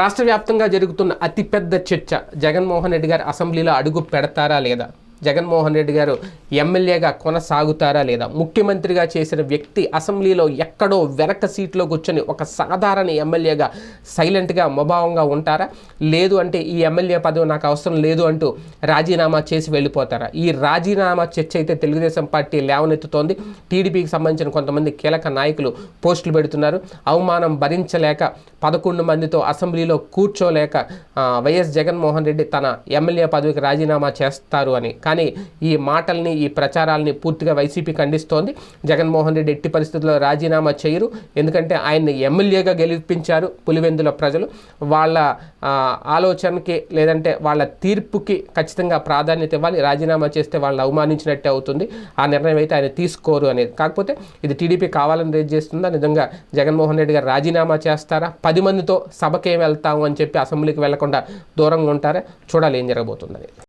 రాష్ట్ర వ్యాప్తంగా జరుగుతున్న అతిపెద్ద చర్చ జగన్మోహన్ రెడ్డి గారు అసెంబ్లీలో అడుగు పెడతారా లేదా? జగన్మోహన్ రెడ్డి గారు ఎమ్మెల్యేగా కొనసాగుతారా లేదా? ముఖ్యమంత్రిగా చేసిన వ్యక్తి అసెంబ్లీలో ఎక్కడో వెనక సీట్లో కూర్చొని ఒక సాధారణ ఎమ్మెల్యేగా సైలెంట్గా మభావంగా ఉంటారా? లేదు అంటే ఈ ఎమ్మెల్యే పదవి నాకు అవసరం లేదు అంటూ రాజీనామా చేసి వెళ్ళిపోతారా? ఈ రాజీనామా చర్చ అయితే తెలుగుదేశం పార్టీ లేవనెత్తుతోంది. టీడీపీకి సంబంధించిన కొంతమంది కీలక నాయకులు పోస్టులు పెడుతున్నారు. అవమానం భరించలేక పదకొండు మందితో అసెంబ్లీలో కూర్చోలేక వైఎస్ జగన్మోహన్ రెడ్డి తన ఎమ్మెల్యే పదవికి రాజీనామా చేస్తారు అని కానీ ఈ మాటల్ని ఈ ప్రచారాలని పూర్తిగా వైసీపీ ఖండిస్తోంది. జగన్మోహన్ రెడ్డి ఎట్టి పరిస్థితుల్లో రాజీనామా చేయరు. ఎందుకంటే ఆయన్ని ఎమ్మెల్యేగా గెలిపించారు పులివెందుల ప్రజలు. వాళ్ళ ఆలోచనకి లేదంటే వాళ్ళ తీర్పుకి ఖచ్చితంగా ప్రాధాన్యత ఇవ్వాలి. రాజీనామా చేస్తే వాళ్ళని అవమానించినట్టే అవుతుంది. ఆ నిర్ణయం అయితే ఆయన తీసుకోరు అనేది. కాకపోతే ఇది టీడీపీ కావాలని రేజ్ చేస్తుందా? నిజంగా జగన్మోహన్ రెడ్డి గారు రాజీనామా చేస్తారా? పది మందితో సభకేం వెళ్తాము అని చెప్పి అసెంబ్లీకి వెళ్ళకుండా దూరంగా ఉంటారా? చూడాలి ఏం జరగబోతుందని